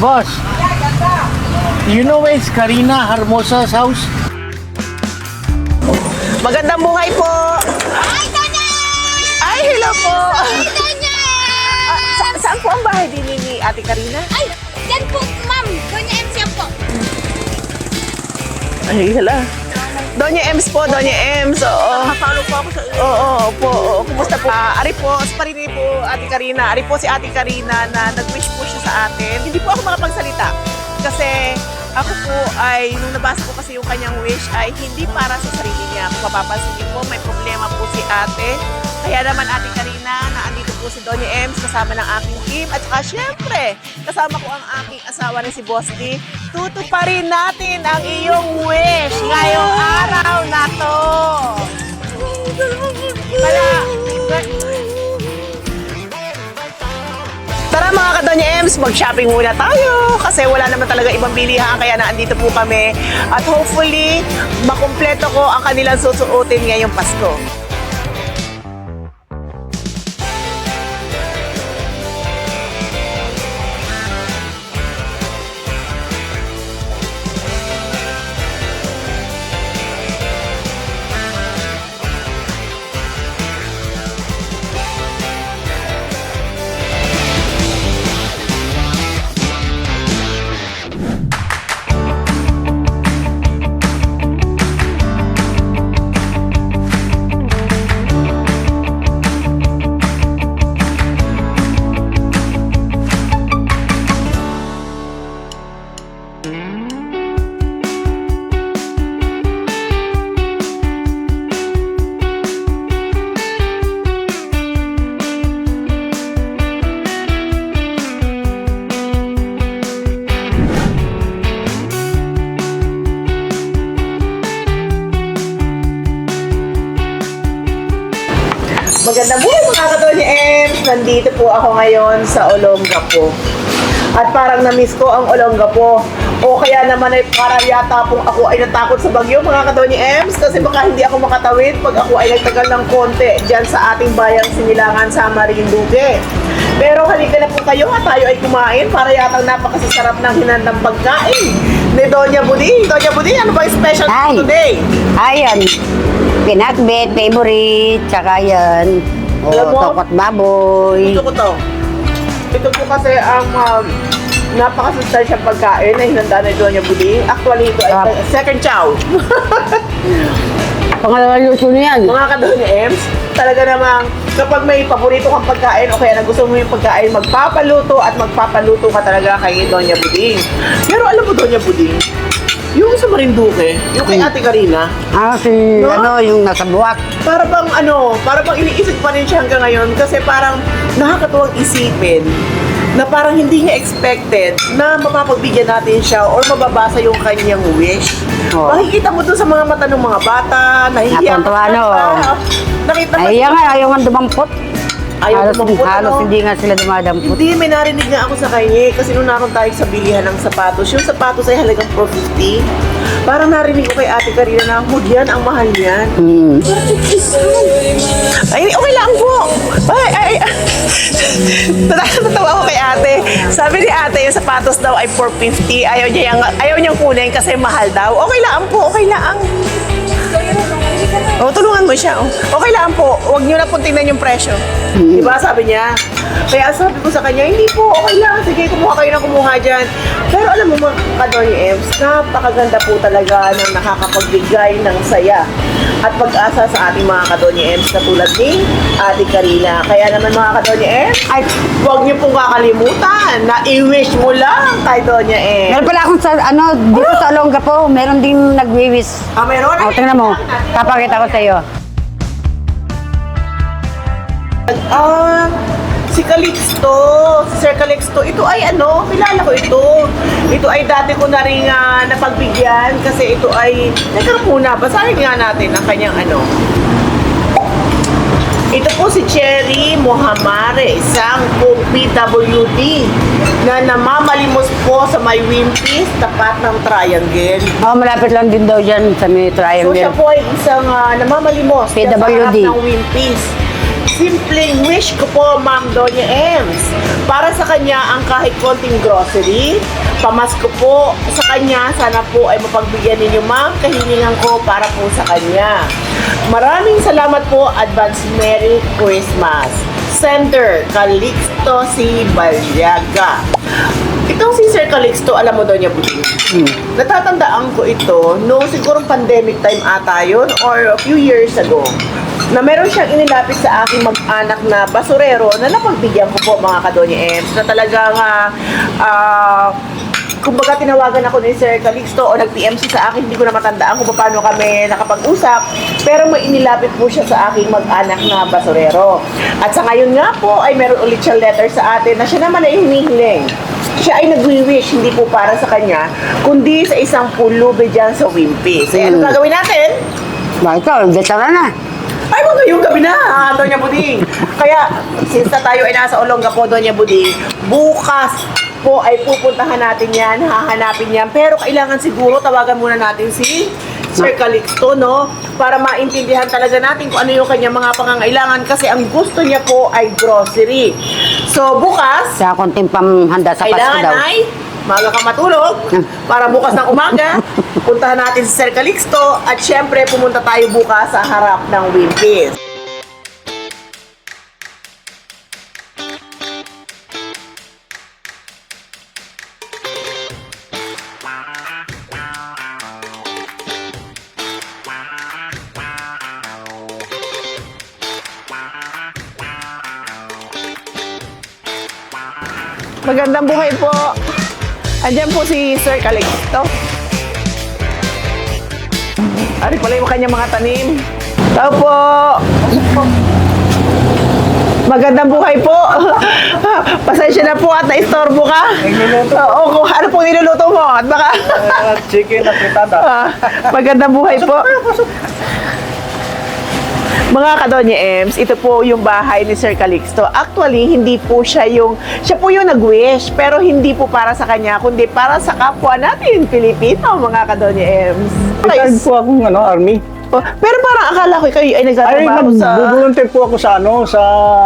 Boss, you know where is Karina Hermosa's house? Magandang buhay po! Ay, Tonya! Ay, hello po! Tonya! Ah, sa- saan po ang bahay din ni Ate Karina? Ay, yan po, ma'am. Tonya MC yan po. Ay, hala. Doña Ems po, Doña Ems. Oo. Nakapalo po ako sa... Oo, po. Oo. Kumusta po? Ah, ari po, sa parini po, Ate Karina. Ari po si Ate Karina na po siya sa atin. Hindi po ako makapagsalita. Kasi ako po ay, nung nabasa ko kasi yung kanyang wish ay hindi para sa sarili niya. Kung mapapansin niyo po, may problema po si ate. Kaya naman Ate Karina, na andito po si Doña Ems kasama ng aking team. At saka syempre, kasama ko ang aking asawa na si Boss D. Tutuparin natin ang iyong wish ngayong araw na to. Kaya, Tara mga ka-Doña Ems, mag-shopping muna tayo kasi wala naman talaga ibang bilihan kaya naandito po kami at hopefully makumpleto ko ang kanilang susuotin ngayong Pasko. Nandito po ako ngayon sa Olongapo. At parang na-miss ko ang Olongapo. O kaya naman ay parang yata pong ako ay natakot sa bagyo mga ka-Doña Ems kasi baka hindi ako makatawid pag ako ay nagtagal ng konti dyan sa ating bayang sinilangan sa Marinduque. Pero halika na po kayo at tayo ay kumain para yatang napakasasarap ng hinandang pagkain ni Doña Buding. Doña Buding, ano ba yung special Ay. today? Ayan. Pinakbet, favorite, tsaka yan. O, Alam mo? tokot baboy. Ito ko to. Ito po kasi ang um, napakasustansyang pagkain na hinanda ni Doña Buding. Actually, ito ay Ah. second chow. Pangalawang luto na yan. Mga ka-Doña Ems, talaga namang kapag may paborito kang pagkain o kaya nagustuhan mo yung pagkain, magpapaluto at magpapaluto ka talaga kay Doña Buding. Pero alam mo, Doña Buding, yung sa Marinduque, yung kay Ate Karina, Ah, si, No? ano, yung nasa buwak. para bang ano, para bang iniisip pa rin siya hanggang ngayon kasi parang nakakatuwang isipin na parang hindi niya expected na mapapagbigyan natin siya or mababasa yung kanyang wish. Oo. Makikita mo dun sa mga mata ng mga bata, nahihiya Natuntua, no? Nakita mo, Ay, yan nga, ayaw nga dumampot. Ayaw halos, kumampot, halos ano? hindi nga sila dumadampot. Hindi, may narinig nga ako sa kanya eh, kasi nung nakon tayo sa bilihan ng sapatos, yung sapatos ay halagang 450. Parang narinig ko kay ate Karina na, "Hud yan, ang mahal yan. Hmm. Ay, okay lang po. Ay, ay, ay. Natatawa ako kay ate. Sabi ni ate, yung sapatos daw ay 450. Ayaw niya yung, ayaw niyang kunin kasi mahal daw. Okay lang po, okay lang. Oh, tulungan mo siya. Oh. Okay lang po. Huwag niyo na po tingnan yung presyo. Di ba, sabi niya? Kaya sabi ko sa kanya, hindi po, okay lang. Sige, kumuha kayo ng kumuha dyan. Pero alam mo mga kadonyo Ems, napakaganda po talaga ng nakakapagbigay ng saya at pag-asa sa ating mga kadonyo Ems katulad ni Ate Karina. Kaya naman mga kadonyo Ems, ay, huwag niyo pong kakalimutan na i-wish mo lang kay Donya Ems. Meron pala akong sa, ano, dito sa Olongga po, meron ding nagwiwis. Ah, meron? O, tingnan mo. Papakita ko sa iyo. Ah, si Calixto, si Sir Calixto, ito ay ano, kilala ko ito. Ito ay dati ko na rin ah, napagbigyan kasi ito ay, teka muna, basahin nga natin ang kanyang ano. Ito po si Cherry Mohamare, isang kong PWD na namamalimos po may Wimpis, tapat ng triangle. Oh, malapit lang din daw dyan sa may So siya triangle. po ay isang ah, namamalimos sa harap ng Wimpis. simpleng wish ko po, Ma'am Doña Ems. Para sa kanya ang kahit konting grocery, pamasko po sa kanya. Sana po ay mapagbigyan ninyo, Ma'am. Kahilingan ko para po sa kanya. Maraming salamat po. Advance Merry Christmas. Center, Calixto si Balyaga. Itong si Sir Calixto, alam mo daw niya buti. Natatandaan ko ito, no siguro pandemic time ata yun or a few years ago na meron siyang inilapit sa aking mag-anak na basurero na napagbigyan ko po mga kadonya Ems na talagang ah, ah, kumbaga tinawagan ako ni Sir Calixto o nag-PMC sa akin, hindi ko na matandaan kung paano kami nakapag-usap. Pero may inilapit po siya sa aking mag-anak na basurero. At sa ngayon nga po ay meron ulit siyang letter sa atin na siya naman ay hinihiling. Siya ay nagwi-wish, hindi po para sa kanya, kundi sa isang pulubi dyan sa Wimpy. So, ano Mm. gagawin natin? Ba, ikaw, veteran na. Ay, mga ngayong gabi na, ah, Doña Buding. Kaya, since na tayo ay nasa Olonga po, Doña Buding, bukas po ay pupuntahan natin yan, hahanapin yan. Pero kailangan siguro tawagan muna natin si Sir Calixto, no? Para maintindihan talaga natin kung ano yung kanyang mga pangangailangan kasi ang gusto niya po ay grocery. So, bukas, Sa konting pamhanda sa Pasko kailangan daw. ay maaga ka matulog para bukas ng umaga puntahan natin si Sir Calixto at syempre pumunta tayo bukas sa harap ng Wimpis. Magandang buhay po. Andiyan po si Sir Calixto. Ari pala yung kanyang mga tanim. Tao po. Magandang buhay po. Pasensya na po at naistorbo ka. Nagluluto. Oo, kung ano po niluluto mo. At baka... Uh, chicken na fritada. Ah, magandang buhay po. Mga kadonya Ems, ito po yung bahay ni Sir Calixto. Actually, hindi po siya yung, siya po yung nag-wish, pero hindi po para sa kanya, kundi para sa kapwa natin, Pilipino, mga kadonya Ems. Retired po akong ano, army. Oh, pero parang akala ko kayo ay Ay, nagtatrabaho sa... nag-volunteer po ako sa ano, sa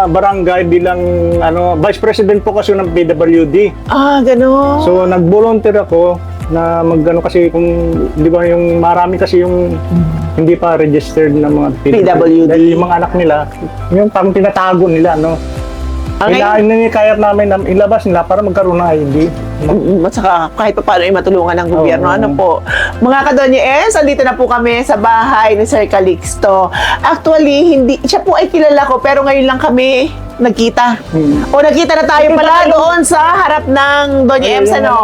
barangay bilang ano, vice president po kasi ng PWD. Ah, gano'n. So, nag-volunteer ako na magano kasi kung di ba yung marami kasi yung hindi pa registered na mga PWD. Dahil yung mga anak nila, yung parang tinatago nila, no? Ah, Kailangan ninikayat namin na ilabas nila para magkaroon ng ID. Mm, At saka kahit pa paano ay matulungan ng gobyerno. Oo. Ano po? Mga kadonye es, andito na po kami sa bahay ni Sir Calixto. Actually, hindi, siya po ay kilala ko pero ngayon lang kami nagkita. Hmm. O nagkita na tayo Nagkita pala tayo. doon sa harap ng Doña Ayun, Ems, ano?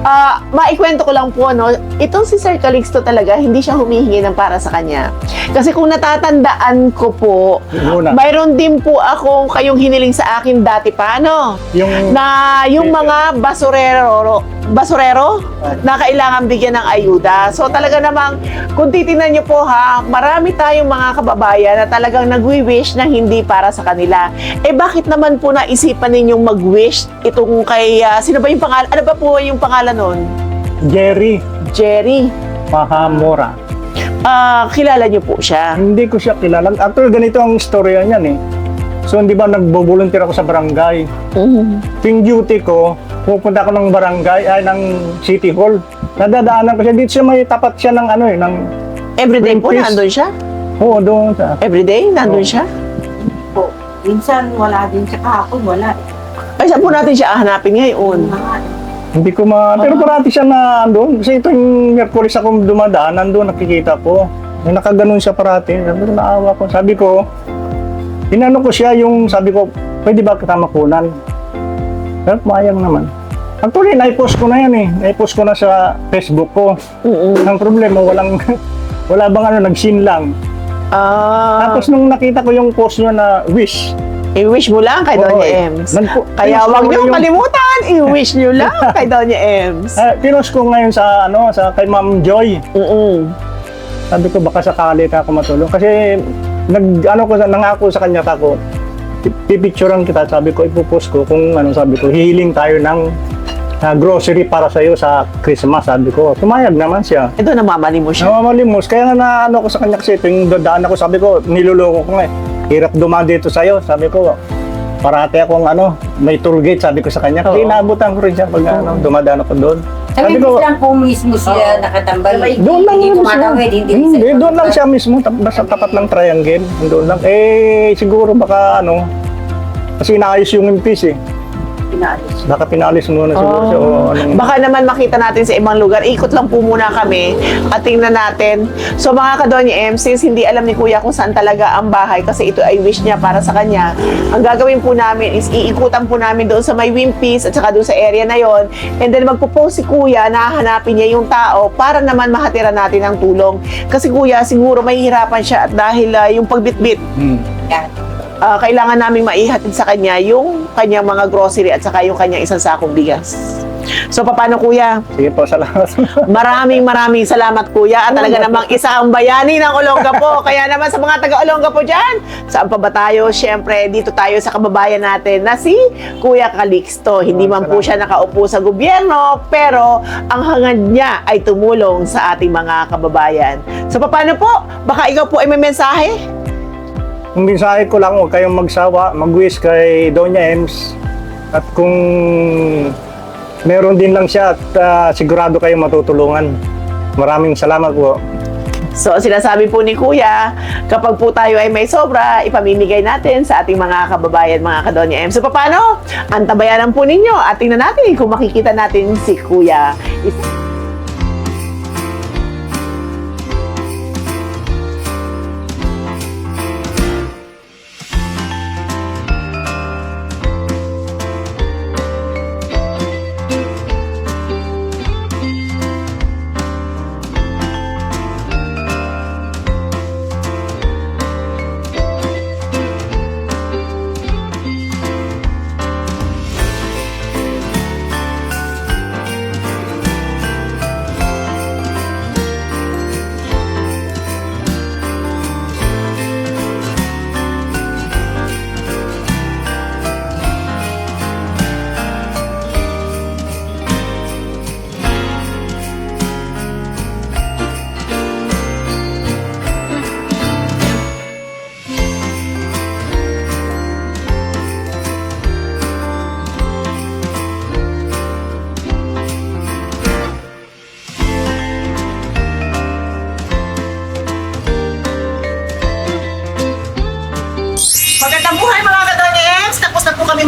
Ah, maikwento ko lang po, no? Itong si Sir Calixto talaga, hindi siya humihingi ng para sa kanya. Kasi kung natatandaan ko po, una. mayroon din po akong kayong hiniling sa akin dati pa, no? Yung na yung mga basurero basurero na kailangan bigyan ng ayuda. So talaga namang kung titingnan niyo po ha, marami tayong mga kababayan na talagang nagwi-wish na hindi para sa kanila. Eh bakit naman po naisipan ninyong mag-wish itong kay ah, sino ba yung pangalan? Ano ba po yung pangalan nun? Jerry Jerry. Mahamora. Ah, kilala niyo po siya. Hindi ko siya kilala. Actually, ganito ang istorya niyan eh. So, hindi ba nagbo-volunteer ako sa barangay? Ting duty ko, pupunta ako ng barangay, ay ng city hall. Nadadaanan ko siya. Dito siya may tapat siya ng ano eh, ng... Everyday po nandun siya? Oo, doon sa... Everyday nandun Oo. siya? po. Minsan wala din siya kahapon, wala. Ay, saan po natin siya hanapin ngayon? Mga Hindi ko ma... Pero parati siya na doon. Kasi ito yung Merkulis ako dumadaan, nandun nakikita ko. May nakaganon siya parati. Sabi ko, naawa ko. Sabi ko, inano ko siya yung, sabi ko, pwede ba kita makunan? Pero mayang naman. Actually, naipost ko na yan eh. Naipost ko na sa Facebook ko. Mm-mm. Ang problema, walang, wala bang ano, nag-sin lang. Ah, Tapos nung nakita ko yung post niya na wish, i-wish mo lang kay Oo, Doña eh. Ems. Nagpo- Kaya pinost wag niyo yung- kalimutan, i-wish niyo lang kay Doña Ems. ah, pinost ko ngayon sa ano sa kay Ma'am Joy. Mm-mm. Sabi ko baka sakali ka ako matulong kasi nag ano ko sa nangako sa kanya kako pipicturean kita sabi ko ipopost ko kung ano sabi ko hihiling tayo ng ah, grocery para sa iyo sa Christmas sabi ko pumayag naman siya Ito, namamali mo siya. namamalimos kaya nga na ano ko sa kanya kasi tuwing dadaan ako sabi ko niloloko ko nga eh hirap dumaan dito sa'yo. Sabi ko, parati akong ano, may tour gate, sabi ko sa kanya. Kaya inaabutan ko rin siya pag ano, dumadaan ako doon. Sa Sabi ko, lang po mismo sila nakatambal. doon lang hindi yun siya. tumatawid, hindi Hindi, sa- doon lang siya mismo. tap- Basta tapat ng triangle. Doon lang. Eh, siguro baka ano, kasi inaayos yung impis eh. Pinaalis. Baka pinalis muna siguro siya o anong... Baka naman makita natin sa ibang lugar. Ikot lang po muna kami at tingnan natin. So mga kadonye M, since hindi alam ni Kuya kung saan talaga ang bahay kasi ito ay wish niya para sa kanya, ang gagawin po namin is iikutan po namin doon sa may Wimpis at saka doon sa area na yon. And then magpo-post si Kuya na hahanapin niya yung tao para naman mahatira natin ng tulong. Kasi Kuya, siguro mahihirapan siya at dahil ah, yung pagbitbit Hmm. Yan. Ah, kailangan naming maihatid sa kanya yung kanyang mga grocery at saka yung kanyang isang sakong bigas. So, paano kuya? Sige po, salamat. Maraming maraming salamat kuya at talaga namang isa ang bayani ng Olongapo. Kaya naman sa mga taga Olongapo dyan, saan pa ba tayo? Siyempre, dito tayo sa kababayan natin na si Kuya Calixto. Hindi man po siya nakaupo sa gobyerno, pero ang hangad niya ay tumulong sa ating mga kababayan. So, paano po? Baka ikaw po ay may mensahe? Kung mensahe ko lang, huwag kayong magsawa, mag-wish kay Doña Ems. At kung meron din lang siya at ah, sigurado kayong matutulungan. Maraming salamat po. So, sinasabi po ni Kuya, kapag po tayo ay may sobra, ipamimigay natin sa ating mga kababayan, mga kadonya M. So, paano? Antabayanan po ninyo at tingnan natin kung makikita natin si Kuya. Is-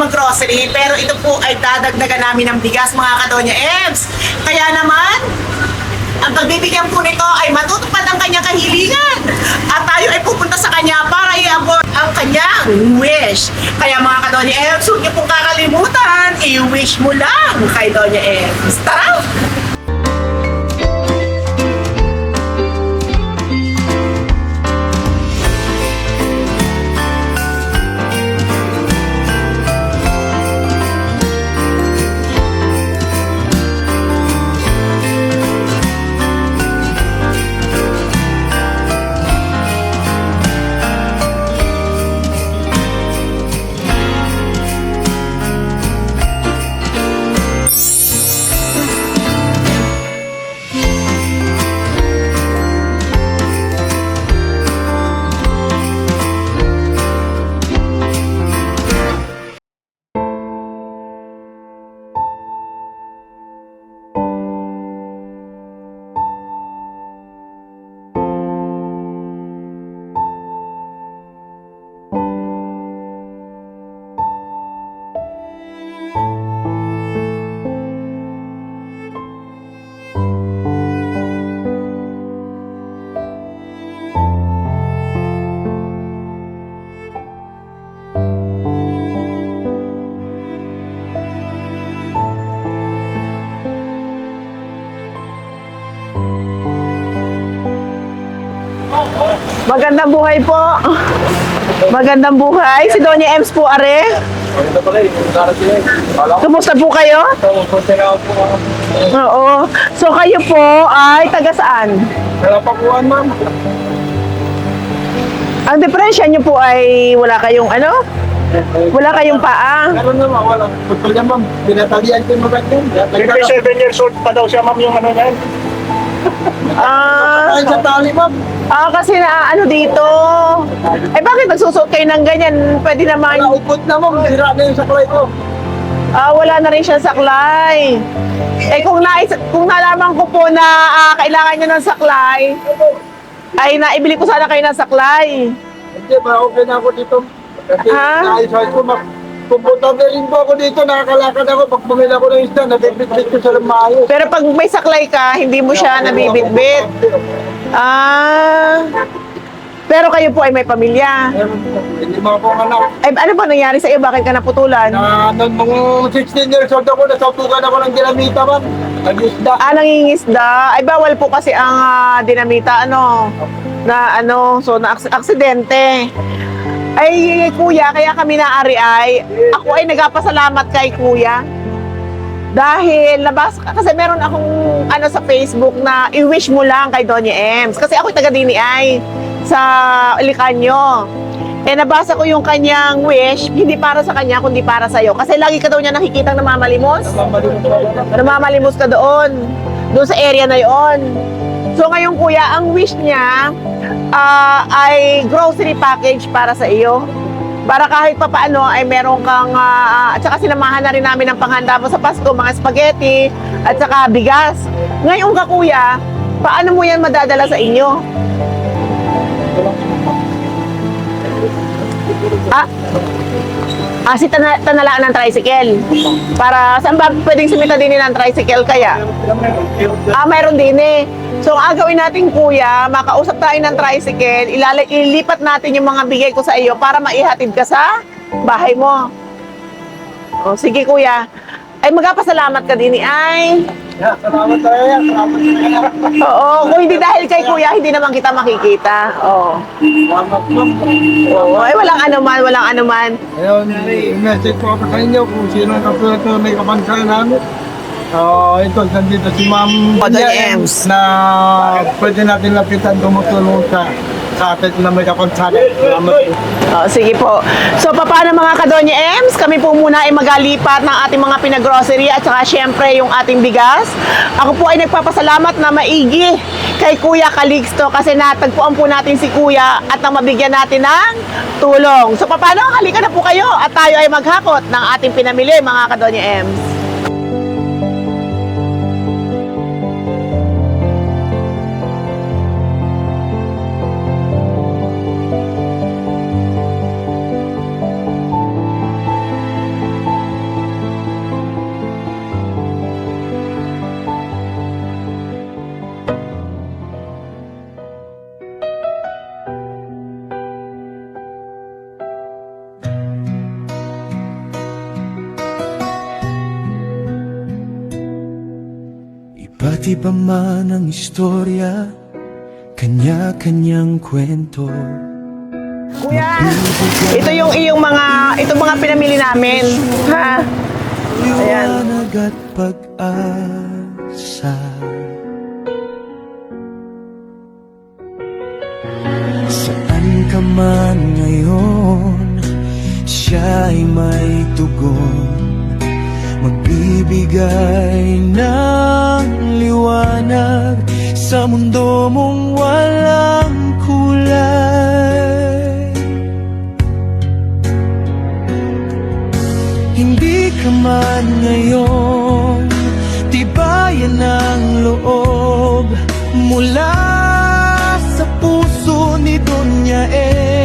mag-grocery, pero ito po ay dadagdagan namin ng bigas mga Kadonya Ems. Kaya naman, ang pagbibigyan po nito ay matutupad ang kanyang kahilingan. At tayo ay pupunta sa kanya para i-abort ang kanyang wish. Kaya mga Kadonya Ems, huwag niyo pong kakalimutan, i-wish mo lang kay Donya Ems. Tara! Magandang buhay po. Magandang buhay. Si Donya Ems po, are. Kumusta po kayo? Oo. So kayo po ay taga saan? Nalapakuan, ma'am. Ang diferensya niyo po ay wala kayong ano? Wala kayong paa. Meron naman, walang putol niya ma'am. Pinatalian ko yung mga yun. 57 years old pa daw siya, ma'am, yung ano niyan. Ah, dahil sa tali, ma'am. Ah, kasi na ano dito. Eh bakit nagsusuot kayo ng ganyan? Pwede naman. Naupot na, ma'am. Sira na yung saklay ko. Ah, wala na rin siya saklay. Eh kung nais kung nalaman ko po na ah, kailangan niyo ng saklay, ay naibili ko sana kayo ng saklay. Hindi, ba okay na ako dito. Kasi Ah? naayos ko, ma'am. Na rin po ako dito, nakakalakad ako. Pag bumili ako ng isda, nabibit-bit ko sa maayos. Pero pag may saklay ka, hindi mo siya nabibitbit. Ah. Pero kayo po ay may pamilya. Hindi mo ako anak. Ay, ano ba nangyari sa iyo? Bakit ka naputulan? Na, nung nung 16 years old ako, nasautukan ako ng dinamita, ma'am. Nag-isda. Ah, nangingisda. Ay, bawal po kasi ang ah, dinamita, ano, na ano, so na aks- aksidente. Ay, kuya, kaya kami naari ay, ako ay nagpasalamat kay kuya. Dahil nabas kasi meron akong ano sa Facebook na i-wish mo lang kay Doña Ems. Kasi ako taga dini ay sa Ilicanyo. Eh nabasa ko yung kanyang wish, hindi para sa kanya kundi para sa iyo. Kasi lagi ka daw niya nakikitang namamalimos namamalimos ka doon, doon sa area na yon. So ngayon kuya, ang wish niya ah, ay grocery package para sa iyo. Para kahit pa paano ay meron kang, ah, at saka sinamahan na rin namin ng panghanda mo sa Pasko, mga spaghetti, at saka bigas. Ngayon ka kuya, paano mo yan madadala sa inyo? Ah, Ah, si tana tanalaan ng tricycle. Para saan ba pwedeng sumita din ng tricycle kaya? Ah, mayroon din eh. So, ang gagawin natin kuya, makausap tayo ng tricycle, ilala- ilipat natin yung mga bigay ko sa iyo para maihatid ka sa bahay mo. O, sige kuya. Ay, magpasalamat ka din eh. Ay, salamat tayo yan. Salamat tayo. oo. Kung hindi dahil kay kuya, hindi naman kita makikita. Oo. Salamat, ma'am. Oo. Ay, walang anuman, walang anuman. Ngayon, message ko ako sa inyo kung sino ang katulad na may kapansanan namin. Ah, ito, nandito si Ma'am Ems. na pwede natin lapitan tumutulong sa sa atin na may kapansanan. Salamat. Oh, sige po. So, paano mga kadonya Ems? Kami po muna ay magalipat ng ating mga pinag-grocery at saka syempre yung ating bigas. Ako po ay nagpapasalamat na maigi kay Kuya Calixto kasi natagpuan po natin si Kuya at nang mabigyan natin ng tulong. So, paano? Halika na po kayo at tayo ay maghakot ng ating pinamili mga kadonya Ems. Istorya, kanya-kanyang kwento. Kuya, ito yung iyong mga, ito mga pinamili namin. Ha? Ayan. Liwanag at pag-asa. Saan ka man ngayon, siya ay may tugon. Magbibigay ng liwanag sa mundo mong walang kulay. Hindi ka man ngayon Tibayan ng loob Mula sa puso ni Doña Ems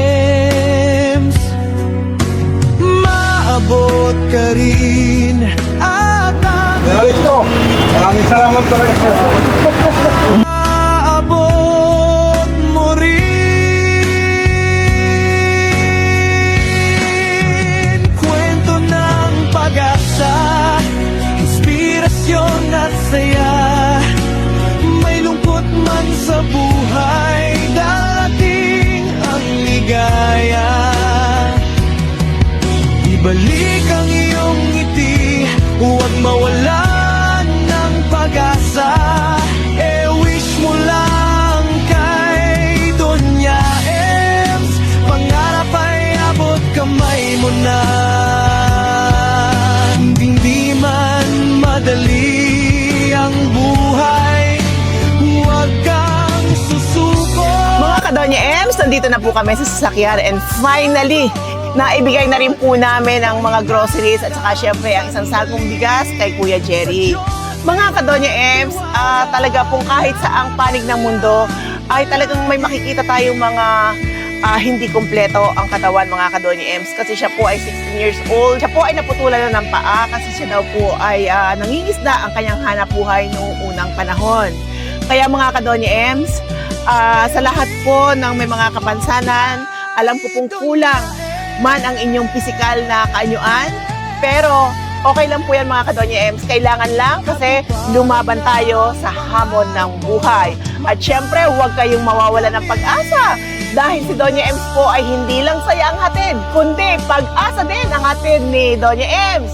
Maabot ka rin. At ang Ito, maraming salamat talaga sa Maabot mo rin. Kwento ng pag-asa Inspirasyon at saya. May lungkot man sa buhay Dating ang ligaya Ibalik ang iyong ngiti Huwag mawalan ng pag-asa. E wish mo lang kay Ems. Pangarap ay abot mo na. Hindi madali ang buhay Huwag kang susunod Kadonya Ems, nandito na po kami sa sasakyan. And finally, naibigay na rin po namin ang mga groceries at saka syempre ang isang sagong bigas kay Kuya Jerry. Mga Kadonya Ems, ah, talaga pong kahit sa ang panig ng mundo ay talagang may makikita tayong mga ah, hindi kumpleto ang katawan mga Kadonya Ems kasi siya po ay 16 years old. Siya po ay naputulan na ng paa kasi siya daw po ay ah, nangingisda ang kanyang hanap buhay noong unang panahon. Kaya mga Kadonya Ems, ah, sa lahat po ng may mga kapansanan, alam ko pong kulang man ang inyong pisikal na kaanyuan, pero okay lang po yan mga Kadonya Ems. Kailangan lang kasi lumaban tayo sa hamon ng buhay. At syempre, huwag kayong mawawala ng pag-asa dahil si Donya Ems po ay hindi lang saya ang hatid, kundi pag-asa din ang hatid ni Donya Ems.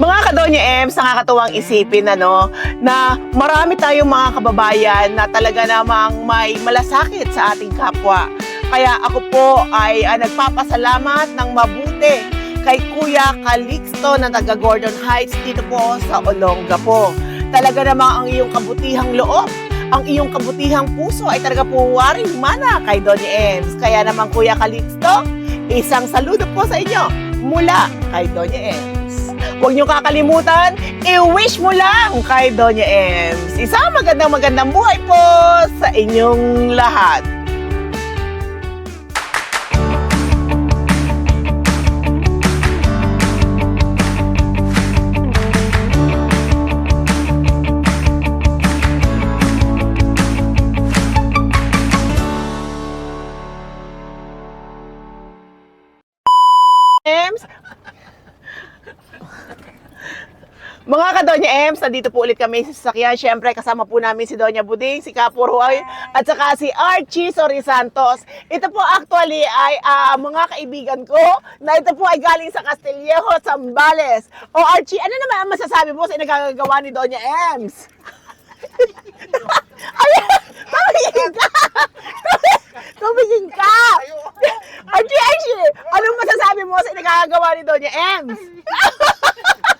Mga kadonya Ems, nakakatuwang isipin ano, na marami tayong mga kababayan na talaga namang may malasakit sa ating kapwa. Kaya ako po ay ah, nagpapasalamat ng mabuti kay Kuya Calixto na taga Gordon Heights dito po sa Olongapo. Talaga namang ang iyong kabutihang loob, ang iyong kabutihang puso ay talaga po waring mana kay Donya Ems. Kaya naman Kuya Calixto, isang saludo po sa inyo mula kay Donya Ems. Huwag niyo kakalimutan, i-wish mo lang kay Donya Ems. Isang magandang magandang buhay po sa inyong lahat. Mga ka-Donya Ems, nandito po ulit kami sa sasakyan. Siyempre, kasama po namin si Donya Buding, si Kapo Roy, at saka si Archie Sori Santos. Ito po actually ay ah, mga kaibigan ko na ito po ay galing sa Castillejo, Zambales. O Archie, ano naman ang masasabi mo sa inagagawa ni Donya Ems? Ay, tumigin ka! Tumigin ka! Archie, Archie, anong masasabi mo sa inagagawa ni Donya Ems?